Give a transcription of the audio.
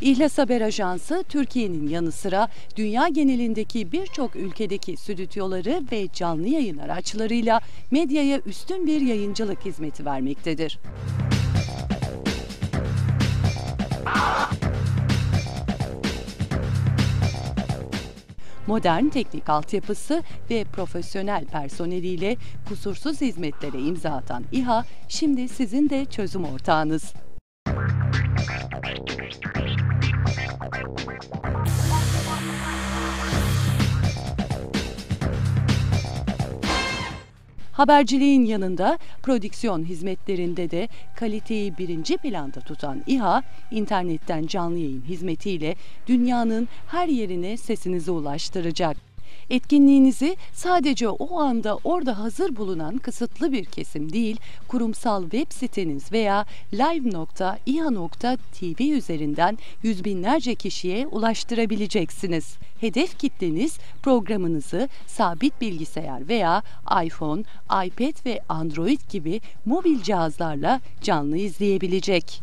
İhlas Haber Ajansı Türkiye'nin yanı sıra dünya genelindeki birçok ülkedeki stüdyoları ve canlı yayın araçlarıyla medyaya üstün bir yayıncılık hizmeti vermektedir. modern teknik altyapısı ve profesyonel personeliyle kusursuz hizmetlere imza atan İHA şimdi sizin de çözüm ortağınız. Haberciliğin yanında prodüksiyon hizmetlerinde de kaliteyi birinci planda tutan İHA, internetten canlı yayın hizmetiyle dünyanın her yerine sesinizi ulaştıracak. Etkinliğinizi sadece o anda orada hazır bulunan kısıtlı bir kesim değil, kurumsal web siteniz veya live.iha.tv üzerinden yüz binlerce kişiye ulaştırabileceksiniz. Hedef kitleniz programınızı sabit bilgisayar veya iPhone, iPad ve Android gibi mobil cihazlarla canlı izleyebilecek.